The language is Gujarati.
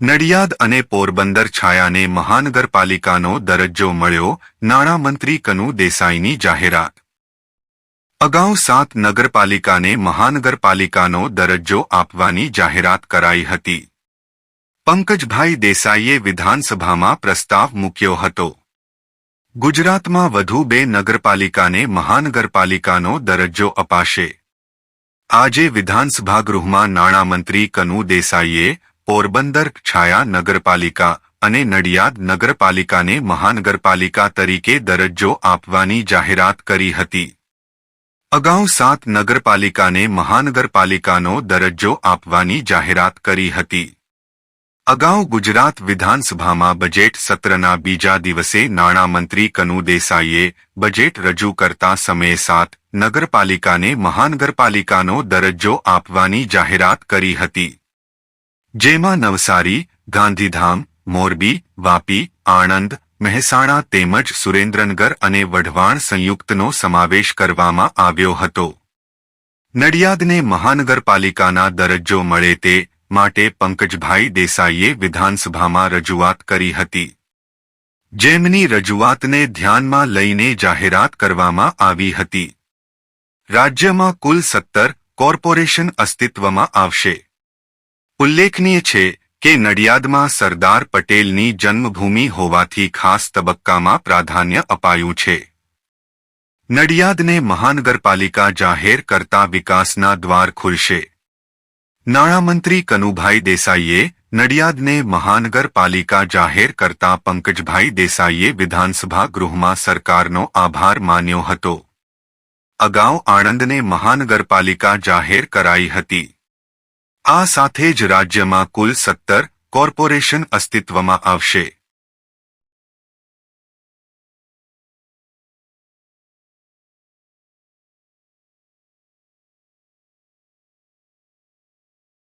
નડિયાદ અને પોરબંદર છાયાને મહાનગરપાલિકાનો દરજ્જો મળ્યો, નાણામંત્રી કનુ દેસાઈની જાહેરાત. અગાઉ સાત નગરપાલિકાને મહાનગરપાલિકાનો દરજ્જો આપવાની જાહેરાત કરાઈ હતી. પંકજભાઈ દેસાઈએ વિધાનસભામાં પ્રસ્તાવ મૂક્યો હતો. ગુજરાતમાં વધુ બે નગરપાલિકાને મહાનગરપાલિકાનો દરજ્જો અપાશે. આજે વિધાનસભા ગૃહમાં નાણામંત્રી કનુ દેસાઈએ પોરબંદર, છાયા નગરપાલિકા અને નડિયાદ નગરપાલિકાને મહાનગરપાલિકા તરીકે દરજ્જો આપવાની જાહેરાત કરી હતી. અગાઉ સાત નગરપાલિકાને મહાનગરપાલિકાનો દરજ્જો આપવાની જાહેરાત કરી હતી. અગાઉ ગુજરાત વિધાનસભામાં બજેટ સત્રના બીજા દિવસે નાણામંત્રી કનુ દેસાઈએ બજેટ રજૂ કરતા સમયે સાત નગરપાલિકાને મહાનગરપાલિકાનો દરજ્જો આપવાની જાહેરાત કરી હતી. જેમાં નવસારી, ગાંધીધામ, મોરબી, વાપી, આણંદ, મહેસાણા તેમજ સુરેન્દ્રનગર અને વઢવાણ સંયુક્તનો સમાવેશ કરવામાં આવ્યો હતો. નડિયાદને મહાનગરપાલિકાના દરજ્જો મળે તે માટે પંકજભાઈ દેસાઈએ વિધાનસભામાં રજૂઆત કરી હતી. જેમની રજૂઆતને ધ્યાનમાં લઈને જાહેરાત કરવામાં આવી હતી. રાજ્યમાં કુલ સત્તર કોર્પોરેશન અસ્તિત્વમાં આવશે. ઉલ્લેખનીય છે કે નડિયાદમાં સરદાર પટેલની જન્મભૂમિ હોવાથી ખાસ તબક્કામાં પ્રાધાન્ય અપાયું છે. નડિયાદને મહાનગરપાલિકા જાહેર કરતા વિકાસના દ્વાર ખુલશે. નાણામંત્રી કનુભાઈ દેસાઈએ નડિયાદને મહાનગરપાલિકા જાહેર કરતા પંકજભાઈ દેસાઈએ વિધાનસભા ગૃહમાં સરકારનો આભાર માન્યો હતો. અગાઉ આણંદને મહાનગરપાલિકા જાહેર કરાઈ હતી. આ સાથે જ રાજ્યમાં કુલ સત્તર કોર્પોરેશન અસ્તિત્વમાં આવશે.